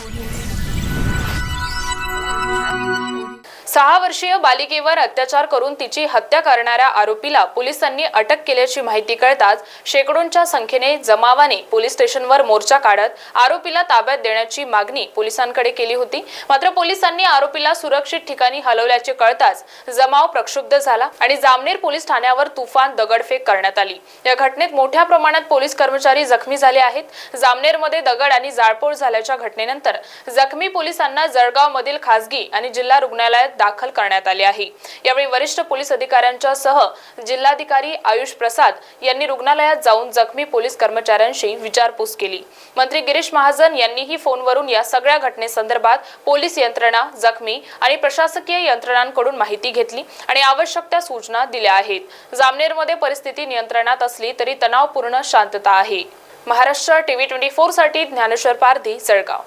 Audio. सहा वर्षीय बालिकेवर अत्याचार करून तिची हत्या करणाऱ्या आरोपीला पोलिसांनी अटक केल्याची माहिती कळताच शेकडोंच्या संख्येने जमावाने पोलीस स्टेशनवर मोर्चा काढत आरोपीला ताब्यात देण्याची मागणी पोलिसांकडे केली होती. मात्र पोलिसांनी आरोपीला सुरक्षित ठिकाणी हलवल्याचे कळताच जमाव प्रक्षुब्ध झाला आणि जामनेर पोलीस ठाण्यावर तुफान दगडफेक करण्यात आली. या घटनेत मोठ्या प्रमाणात पोलीस कर्मचारी जखमी झाले आहेत. जामनेरमध्ये दगड आणि जाळपोळ झाल्याच्या घटनेनंतर जखमी पोलिसांना जळगाव मधील खासगी आणि जिल्हा रुग्णालयात दाखल करण्यात आले आहे. यावेळी वरिष्ठ पोलीस अधिकाऱ्यांच्या सह जिल्हाधिकारी आयुष प्रसाद यांनी रुग्णालयात जाऊन जखमी पोलीस कर्मचाऱ्यांशी विचारपूस केली. मंत्री गिरीश महाजन यांनीही फोनवरून या सगळ्या घटनेसंदर्भात पोलीस यंत्रणा जखमी आणि प्रशासकीय यंत्रणांकडून माहिती घेतली आणि आवश्यक त्या सूचना दिल्या आहेत. जामनेरमध्ये परिस्थिती नियंत्रणात असली तरी तणावपूर्ण शांतता आहे. महाराष्ट्र टीव्ही ट्वेंटी फोरसाठी ज्ञानेश्वर पारधी जळगाव.